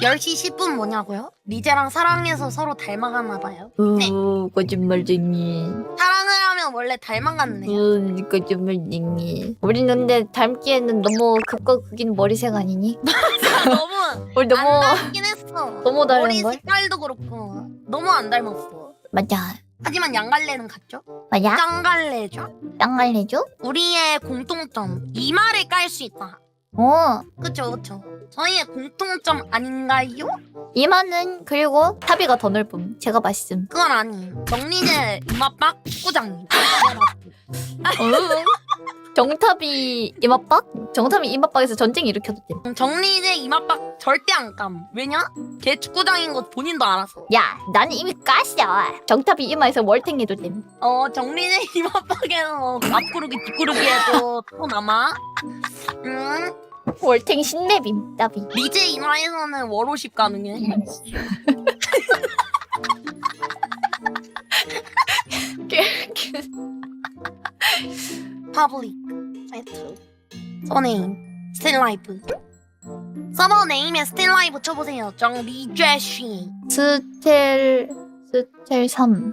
10시 10분 뭐냐고요? 리제랑 사랑해서 서로 닮아가나 봐요. 네. 우 거짓말쟁이. 사랑을 하면 원래 닮아갔네요. 우 거짓말쟁이. 우리 근데 닮기에는 너무 극과 극인 머리색 아니니? 너무 우리 너무 안 닮긴 했어. 너무 다른 머리 걸? 색깔도 그렇고 너무 안 닮았어. 맞아. 하지만 양갈래는 같죠? 맞아. 짱갈래죠? 땅갈래죠? 우리의 공통점 이마를 깔 수 있다. 어. 그쵸 그쵸. 저희의 공통점 아닌가요? 이마는 그리고 탑이가 더 넓음. 제가 말씀. 그건 아니에요. 정리제 이마빡 축구장. 정탑이 이마박? 정탑이 이마박에서 전쟁 돼. 정리제 이마빡 절대 안 감. 왜냐? 걔 축구장인 거 본인도 알아서. 야, 나는 이미 깠어. 정탑이 이마에서 월탱해도 돼. 어 정리제 이마빡에서 앞구르기 뒷구르기 해도 또 남아. 음 월탱 신내빔, 따비. 리제 이마에서는 워로십 가능해. 파블릭 사이트 서네임 스틸라이브 서버 네임에 스틸라이브 쳐보세요 정리제쉬 스텔, 스텔 3.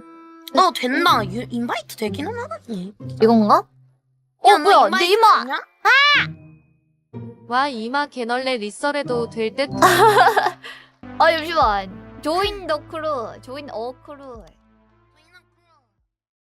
어 된다 유, 인바이트 되기는 하겠지 이건가? 어, 뭐야, 내 이마! 되냐? 와 이마 개널레 리썰해도 될 듯. 아, 잠시만. 조인 더 크루, 조인 어 크루.